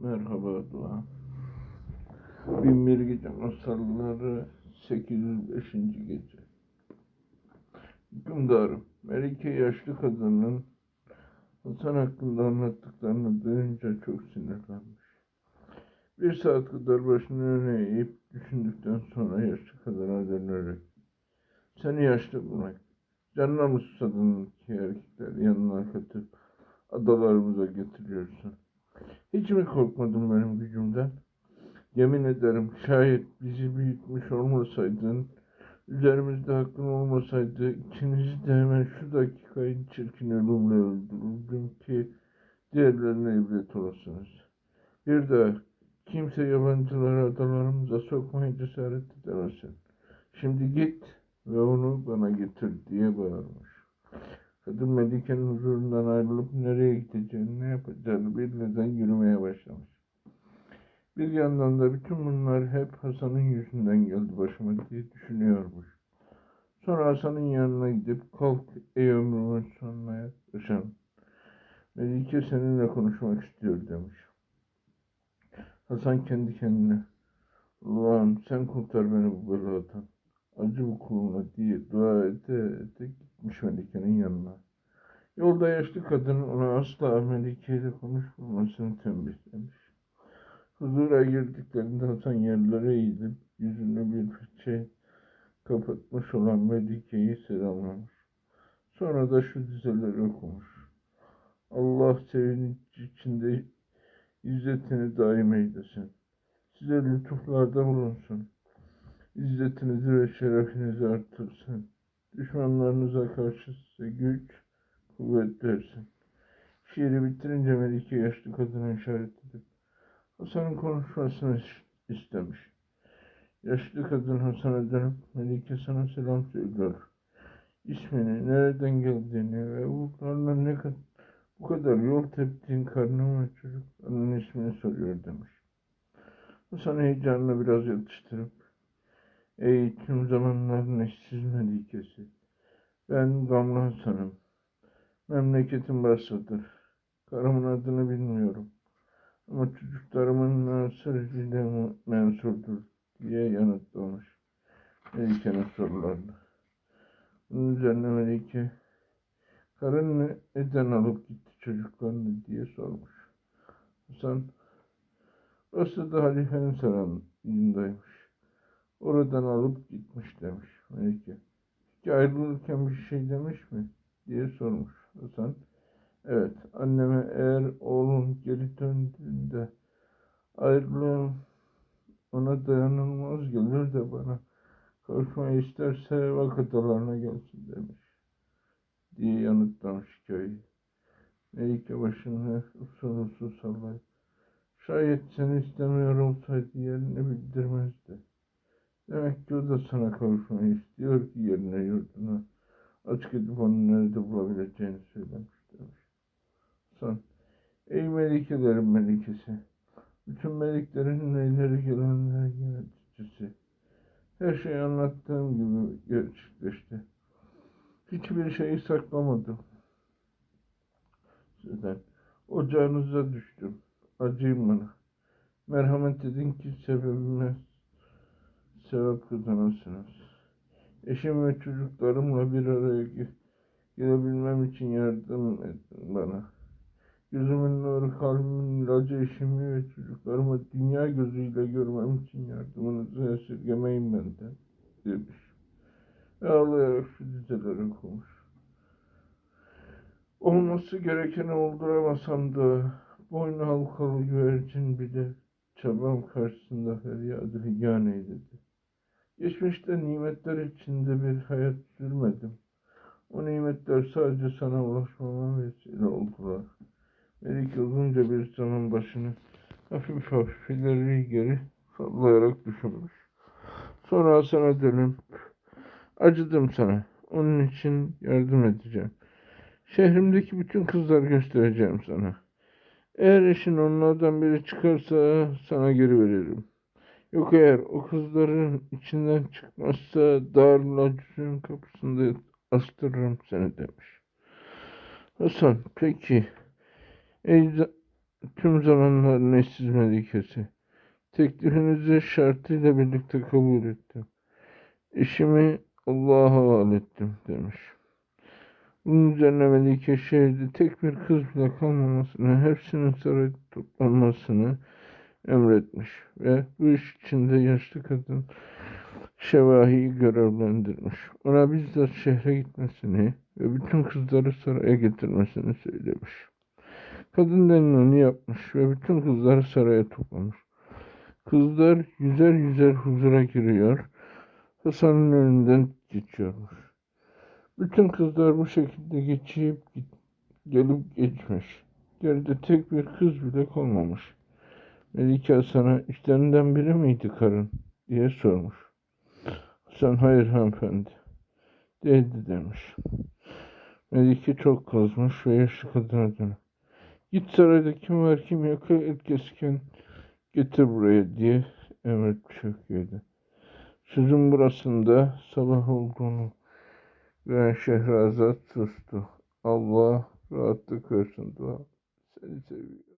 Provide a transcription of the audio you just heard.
Merhaba Dua. Binbir Gece Masalları 805. Gece Hükümdarım, Melike yaşlı kadının Hasan hakkında anlattıklarını duyunca çok sinirlenmiş. Bir saat kadar başını öne eğip düşündükten sonra yaşlı kadına dönerek Seni yaşlı bırak. Canına mı susadın ki erkekler yanına katıp adalarımıza getiriyorsun? Hiç mi korkmadın benim gücümden? Yemin ederim şayet bizi büyütmüş olmasaydın, üzerimizde hakkın olmasaydı ikinizi de hemen şu dakikayı çirkin ölümle öldürürdüm ki diğerlerine ibret olasınız. Bir de kimse yabancıları adalarımıza sokmaya cesaret edemesin. Şimdi git ve onu bana getir diye bağırmış. Kadın Melike'nin huzurundan ayrılıp nereye gideceğini, ne yapacağını bilmeden yürümeye başlamış. Bir yandan da bütün bunlar hep Hasan'ın yüzünden geldi başıma diye düşünüyormuş. Sonra Hasan'ın yanına gidip kalk ey ömrümün sonuna yaklaşan. Melike seninle konuşmak istiyor demiş. Hasan kendi kendine Allah'ım sen kurtar beni bu beladan. Acı bu kuluna diye dua ede ede gitmiş Melike'nin yanına. Yolda yaşlı kadın ona asla Melike ile konuşmamasını tembihlemiş. Huzura girdiklerinde Hasan yerlere eğilip yüzünü bir şey kapatmış olan Melike'yi selamlamış. Sonra da şu dizeleri okumuş. Allah sevinç içinde izzetini daim eylesin. Size lütuflarda bulunsun. İzzetinizi ve şerefinizi artırsın. Düşmanlarınıza karşı size güç, kuvvet versin. Şiiri bitirince Melike yaşlı kadına işaret edip Hasan'ın konuşmasını istemiş. Yaşlı kadın Hasan'a dönüp Melike sana selam söylüyor. İsmini, nereden geldiğini ve bu ne kadar bu kadar yol teptiğin karnın ve çocuklarının ismini soruyor demiş. Hasan heyecanla biraz yatıştırıp Ey tüm zamanların eşsiz melikesi. Ben Gamlı Hasan'ım. Memleketim Basra'dır. Karımın adını bilmiyorum. Ama çocuklarımın Nasırcı'yla mensurdur diye yanıtlamış. Melike'nin sorularına. Bunun üzerine Melike karın neden alıp gitti çocuklarını diye sormuş. Hasan Basra'da halifenin sarayındaymış. Oradan alıp gitmiş demiş Melike. Hiç ayrılırken bir şey demiş mi? diye sormuş Hasan. Evet, anneme eğer oğlum geri döndüğünde ayrılığım ona dayanılmaz gelir de bana kavuşmayı isterse vakıtalarına gelsin demiş. Diye yanıtlamış köyü. Melike başını usul usul sallayıp şayet seni istemiyor olsaydı yerini bildirmezdi. Demek ki o da sana kavuşmayı istiyor ki yerine yurduna açık edip onu nerede bulabileceğini söylemiş demiş. Son. Ey melikelerin melikesi. Bütün meliklerin neyleri gelenler yöneticisi. Her şey anlattığım gibi gerçekleşti. Hiçbir şeyi saklamadım. Sizden. Ocağınıza düştüm. Acıyın bana. Merhamet edin ki sebebime sevap kazanırsınız. Eşim ve çocuklarımla bir araya ge- gelebilmem için yardım edin bana. Gözümün nuru, kalbimin ilacı eşimi ve çocuklarımı dünya gözüyle görmem için yardımınızı esirgemeyin benden demiş. Ve ağlayarak şu dizeleri okumuş. Olması gerekeni olduramasam da boynu halkalı güvercin bile çabam karşısında feryadı figan eyledi. Geçmişte nimetler içinde bir hayat sürmedim. O nimetler sadece sana ulaşmama vesile oldular. Melike uzunca bir zaman başını hafif hafif ileri geri sallayarak düşünmüş. Sonra Hasan'a dönüp acıdım sana. Onun için yardım edeceğim. Şehrimdeki bütün kızlar göstereceğim sana. Eğer eşin onlardan biri çıkarsa sana geri veririm. Yok eğer o kızların içinden çıkmazsa Acüs'ün kapısında astırırım seni demiş. Hasan peki ey, tüm zamanların eşsiz melikesi. Teklifinizi şartıyla birlikte kabul ettim. İşimi Allah'a havale ettim demiş. Bunun üzerine Melike şehirde tek bir kız bile kalmamasını, hepsinin saraya toplanmasını emretmiş ve bu iş içinde yaşlı kadın Şevahi'yi görevlendirmiş. Ona bizzat şehre gitmesini ve bütün kızları saraya getirmesini söylemiş. Kadın denileni yapmış ve bütün kızları saraya toplamış. Kızlar yüzer yüzer huzura giriyor. Hasan'ın önünden geçiyormuş. Bütün kızlar bu şekilde geçip gelip geçmiş. Geride tek bir kız bile kalmamış. Melike Hasan'a işlerinden biri miydi karın diye sormuş. Hasan hayır hanımefendi. Değildi demiş. Melike çok kızmış ve yaşlı kadına dönüp Git sarayda kim var kim yok et kesken getir buraya diye emretmiş Öykü'ye Sözün burasında sabah olduğunu gören Şehrazat sustu. Allah rahatlık versin dua. Seni seviyorum.